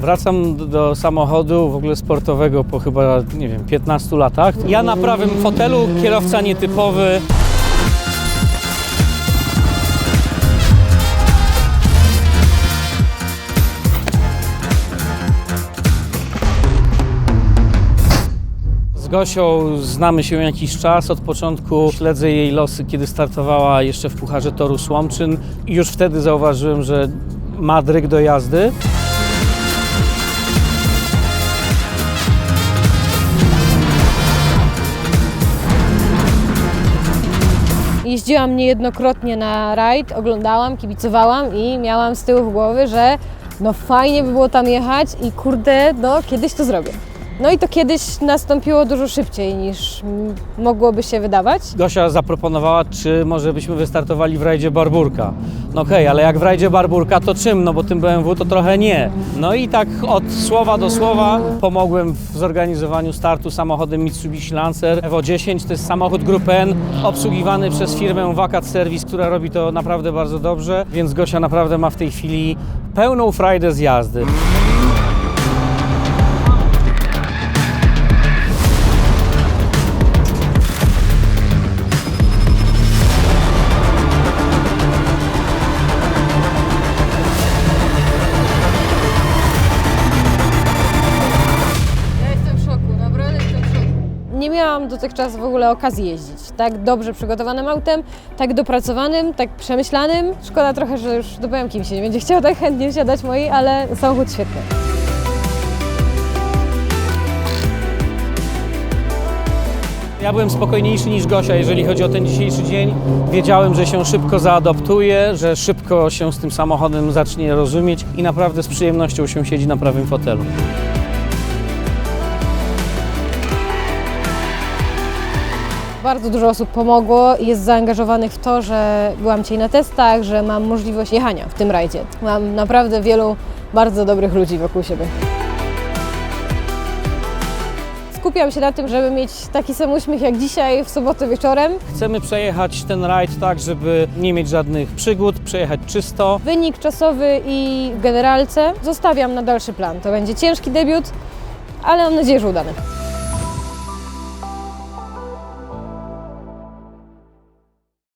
Wracam do- samochodu w ogóle sportowego po chyba, nie wiem, 15 latach. Ja na prawym fotelu, kierowca nietypowy. Z Gosią znamy się jakiś czas. Od początku śledzę jej losy, kiedy startowała jeszcze w Pucharze Toru Słomczyn. I już wtedy zauważyłem, że ma dryg do jazdy. Jeździłam niejednokrotnie na rajd, oglądałam, kibicowałam i miałam z tyłu głowy, że no fajnie by było tam jechać i kurde, no kiedyś to zrobię. No i to kiedyś nastąpiło dużo szybciej niż mogłoby się wydawać. Gosia zaproponowała, czy może byśmy wystartowali w rajdzie Barburka. No okej, ale jak w rajdzie Barburka, to czym? No bo tym BMW to trochę nie. No i tak od słowa do słowa pomogłem w zorganizowaniu startu samochodem Mitsubishi Lancer Evo 10. To jest samochód grupy N, obsługiwany przez firmę Wacat Service, która robi to naprawdę bardzo dobrze, więc Gosia naprawdę ma w tej chwili pełną frajdę z jazdy. Nie miałam dotychczas w ogóle okazji jeździć tak dobrze przygotowanym autem, tak dopracowanym, tak przemyślanym. Szkoda trochę, że już do BMK się nie będzie chciał tak chętnie wsiadać mojej, ale samochód świetny. Ja byłem spokojniejszy niż Gosia, jeżeli chodzi o ten dzisiejszy dzień. Wiedziałem, że się szybko zaadoptuje, że szybko się z tym samochodem zacznie rozumieć i naprawdę z przyjemnością się siedzi na prawym fotelu. Bardzo dużo osób pomogło i jest zaangażowanych w to, że byłam dzisiaj na testach, że mam możliwość jechania w tym rajdzie. Mam naprawdę wielu bardzo dobrych ludzi wokół siebie. Skupiam się na tym, żeby mieć taki sam uśmiech jak dzisiaj w sobotę wieczorem. Chcemy przejechać ten rajd tak, żeby nie mieć żadnych przygód, przejechać czysto. Wynik czasowy i w generalce zostawiam na dalszy plan. To będzie ciężki debiut, ale mam nadzieję, że udany.